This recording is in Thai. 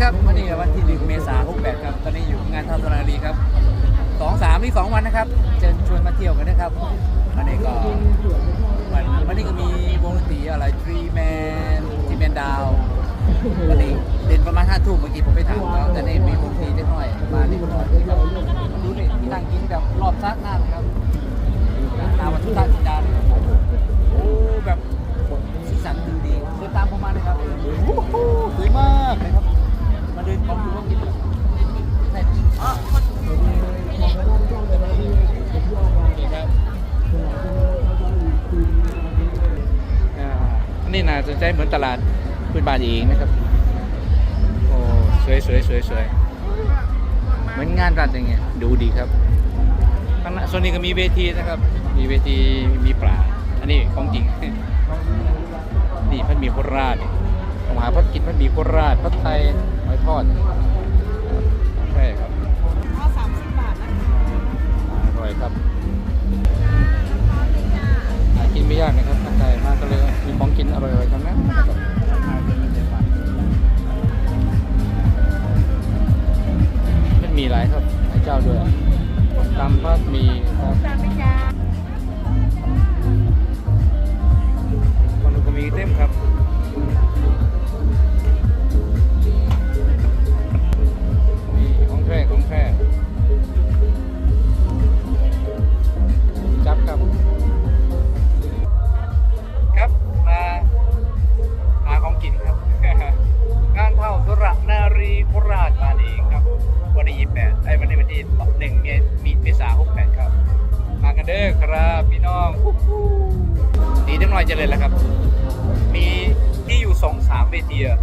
ครับวันนี้วันที่หนึ่งเมษายน68ครับตอนนี้อยู่งานท่าสนารีครับสองสามนี่สองวันนะครับเชิญชวนมาเที่ยวกันนะครับวันนี้ก็วันวันนี้ก็มีวงดนตรีอะไรทรีแมนทีแมนดาววันนี้เด่นประมาณห้าทุ่มเมื่อกี้ผมไปถามเขาแต่นี่มีวงดนตรีเล็กน้อยมาเล็กน้อยครับดูนี่ที่นั่งกินแบบรอบซักหน้าเลยครับตามวัตถุตั้งจินดารับโอ้แบบสีสันดูดีเดินตามผมมาเลยครับ นี่น่าสนใจเหมือนตลาดพื้นบ้านเองนะครับ โอ้สวยสวยสวยสวยเหมือนงานรัฐอย่างเงี้ยดูดีครับข้างหน้าโซนนี้ก็มีเวทีนะครับ มีเวทีมีปลาอันนี้ของจริงนี่พันมีโคราชมหาพัดกินพันมีโคราชพัดไทยหอยทอด มีของกินอร่อยๆทั้งนั้นมันมีหลายครับไอ้เจ้าด้วยตำก็มีครับ ที่หนึ่งเมษาหกแปดครับมากันเด้อครับพี่น้องดีจังหน่อยจะเลยแล้วครับ มีที่อยู่สองสามเวทีอะ